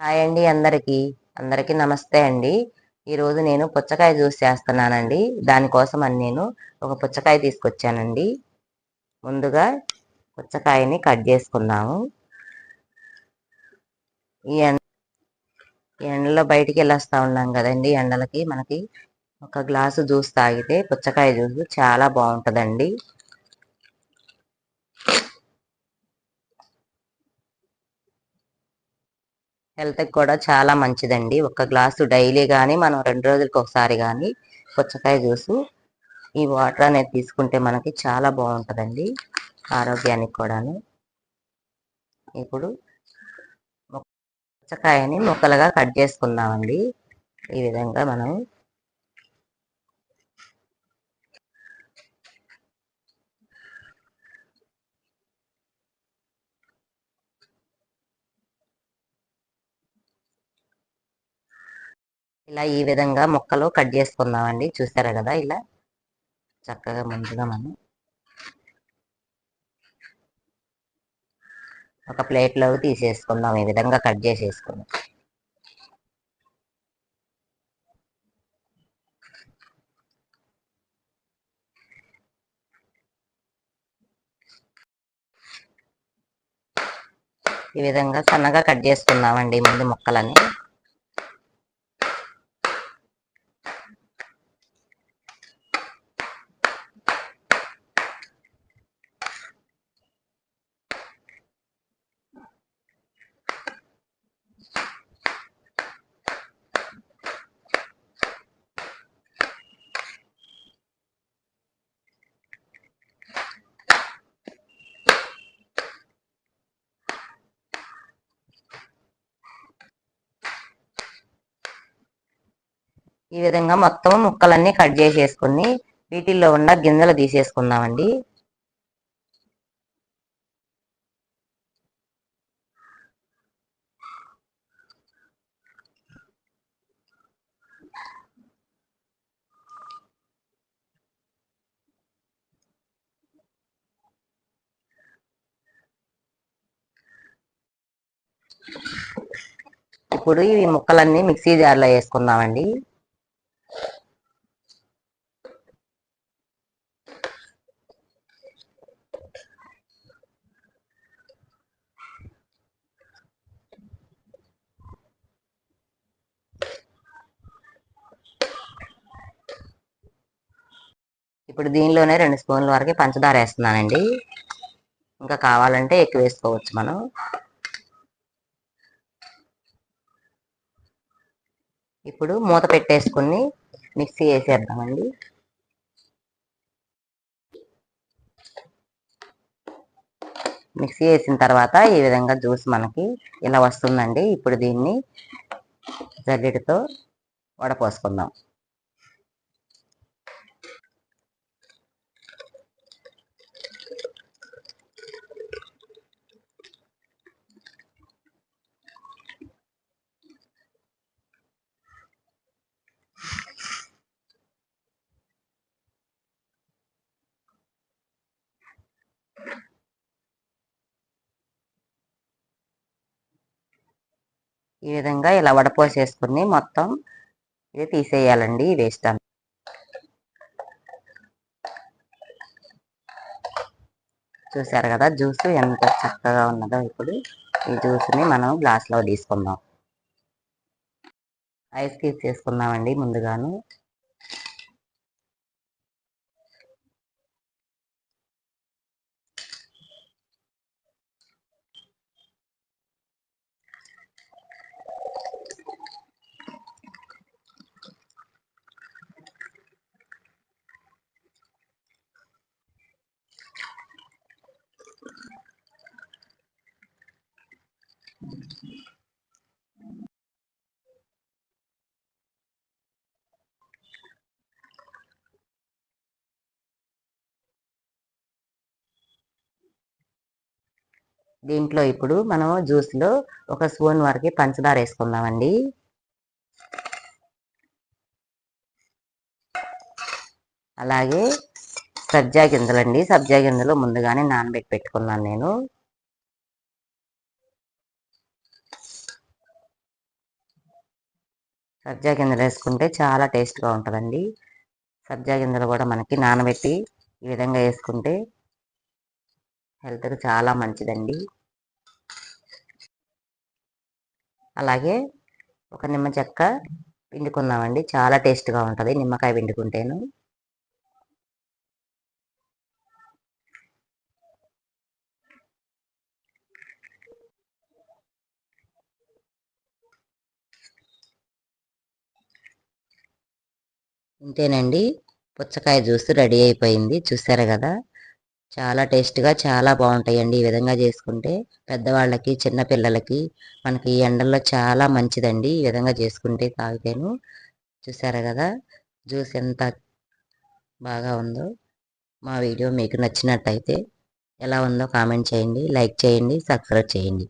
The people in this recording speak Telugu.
హాయ్ అండి అందరికీ. అందరికీ నమస్తే అండి. ఈరోజు నేను పుచ్చకాయ జ్యూస్ చేస్తున్నానండి. దానికోసం అని నేను ఒక పుచ్చకాయ తీసుకొచ్చానండి. ముందుగా పుచ్చకాయని కట్ చేసుకుందాము. ఈ ఎండ ఎండలో బయటికి వెళ్ళొస్తా ఉన్నాం కదండి. ఎండలకి మనకి ఒక గ్లాసు జ్యూస్ తాగితే పుచ్చకాయ జ్యూస్ చాలా బాగుంటుందండి. హెల్త్కి కూడా చాలా మంచిదండి. ఒక గ్లాసు డైలీ కానీ మనం రెండు రోజులకి ఒకసారి కానీ పుచ్చకాయ జ్యూసు ఈ వాటర్ అనేది తీసుకుంటే మనకి చాలా బాగుంటుందండి. ఆరోగ్యానికి కూడాను. ఇప్పుడు పుచ్చకాయని ముక్కలుగా కట్ చేసుకుందామండి. ఈ విధంగా మనం ఇలా ఈ విధంగా ముక్కలు కట్ చేసుకుందామండి. చూసారా కదా ఇలా? చక్కగా ముందుగా మనం ఒక ప్లేట్లో తీసేసుకుందాం. ఈ విధంగా కట్ చేసేసుకుందాం. ఈ విధంగా సన్నగా కట్ చేసుకుందామండి ముందు ముక్కలని. ఈ విధంగా మొత్తం ముక్కలన్నీ కట్ చేసేసుకుని వీటిల్లో ఉన్న గింజలు తీసేసుకుందామండి. ఇప్పుడు ఈ ముక్కలన్నీ మిక్సీ జార్లో వేసుకుందామండి. ఇప్పుడు దీనిలోనే రెండు స్పూన్ల వరకు పంచదార వేస్తున్నానండి. ఇంకా కావాలంటే ఎక్కువ వేసుకోవచ్చు మనం. ఇప్పుడు మూత పెట్టేసుకుని మిక్సీ వేసేద్దామండి. మిక్సీ వేసిన తర్వాత ఈ విధంగా జ్యూస్ మనకి ఇలా వస్తుందండి. ఇప్పుడు దీన్ని జల్లెడతో వడపోసుకుందాం. ఈ విధంగా ఇలా వడపోసేసుకుని మొత్తం ఇది తీసేయాలండి వేస్ట్ అంత. చూసారు కదా జ్యూస్ ఎంత చక్కగా ఉన్నదో ఇప్పుడు ఈ జ్యూస్ని మనం గ్లాస్లో తీసుకుందాం. ఐస్ క్రీమ్ చేసుకుందామండి ముందుగాను. దీంట్లో ఇప్పుడు మనం జ్యూస్లో ఒక స్పూన్ వరకు పంచదార వేసుకుందామండి. అలాగే సబ్జా గింజలండి. సబ్జా గింజలు ముందుగానే నానబెట్టి పెట్టుకున్నాను నేను. సబ్జా గింజలు వేసుకుంటే చాలా టేస్ట్గా ఉంటుందండి. సబ్జా గింజలు కూడా మనకి నానబెట్టి ఈ విధంగా వేసుకుంటే హెల్త్కి చాలా మంచిదండి. అలాగే ఒక నిమ్మ చెక్క పిండుకున్నామండి. చాలా టేస్ట్గా ఉంటుంది నిమ్మకాయ పిండుకుంటేను. ఇంతేనండి పుచ్చకాయ జ్యూస్ రెడీ అయిపోయింది. చూసారు కదా? చాలా టేస్ట్గా చాలా బాగుంటాయండి ఈ విధంగా చేసుకుంటే. పెద్దవాళ్ళకి చిన్నపిల్లలకి మనకి ఈ ఎండల్లో చాలా మంచిదండి ఈ విధంగా చేసుకుంటే తాగితేను. చూసారు కదా? జ్యూస్ ఎంత బాగా ఉందో మా వీడియో మీకు నచ్చినట్టయితే ఎలా ఉందో కామెంట్ చేయండి లైక్ చేయండి సబ్స్క్రైబ్ చేయండి.